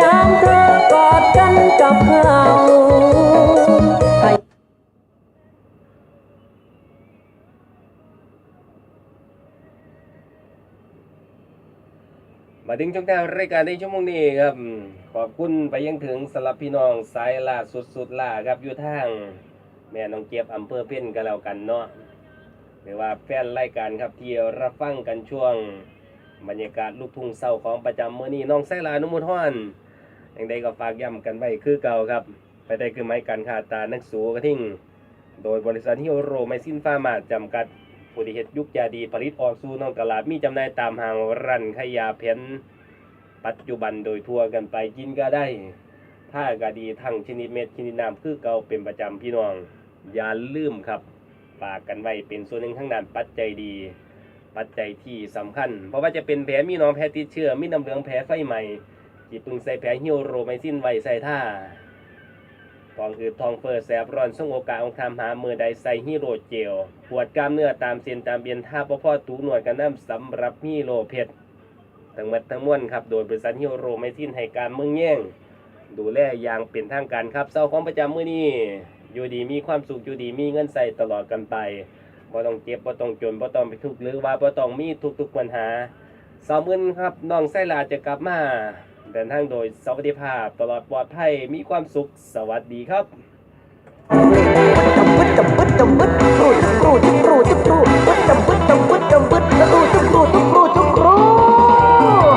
ยามเธอกอดกันกับเขาให้มาถึงช่วงท้ายรายการในชั่วโมงนี้ครับ ขอบคุณไปยังถึงสำหรับพี่น้องสายล่าสุดๆล่าครับอยู่ทาง แม่น้องเจี๊ยบอำเภอเพ่นก็แล้วกันเนาะหรือว่าแฟนรายการครับที่รับฟังกันช่วง บรรยากาศลูกทุ่งเศร้าของประจำมื้อนี้น้องไส้ลานุมุทฮ้อนอยังใดก็ฝากย้ำกันไว้คือเก่าครับ ไปได้คือไม้การขาดตานักสูกระทิ่ง โดยบริษัทฮิโรไมซินฟาร์มาจำกัดผู้ที่เฮ็ดยุกยาดีผลิตออกสู่นอกตลาดมีจำหน่ายตามห้างร้านขายยาเพ็นปัจจุบันโดยทั่วกันไปกินก็ได้ถ้าก็ดีทั้งชนิดเม็ดชนิดน้ำคือเก่าเป็นประจำพี่น้อง อย่าลืมครับฝากกันไว้เป็นส่วนหนึ่งทั้งด้านปัจจัยดี ปัจจัยที่สำคัญ เพราะว่าจะเป็นแผลมีหน้องแผลติดเชื้อมีน้ำเหลืองแผลไฟใหม่ที่ปึงใส่แผลฮิโรไมซินไวใส่ท่าทองคือทองเฟอร์แสบร้อนส่งโอกาสองคำหามือใดใส่ฮีโรเจลปวดกล้ามเนื้อตามเส้นตามเบียนท่าพ่อพ่อตูหนวดกันน้ำสำหรับฮีโรเพชรทั้งหมดทั้งมวลครับ โดยบริษัทฮีโรไม่ทิ้นให้การเมืองแย่งดูแลอย่างเป็นทางการครับเศร้าของประจำมื้อนี้อยู่ดีมีความสุขอยู่ดีมีเงินใส่ตลอดกันไป บ่ต้องเจ็บบ่ต้องจนบ่ต้องไปทุกข์หรือว่าบ่ต้องมีทุกๆปัญหาสาวมื่นครับน้องไส้ลาจะกลับมาเดินทางโดยสวัสดิภาพตลอดปลอดภัยมีความสุขสวัสดีครับบึดจำบึดจำบึดรูดรูดรูดรูดบึดจำบึดจำบึดจำบึดรูดรูดรูด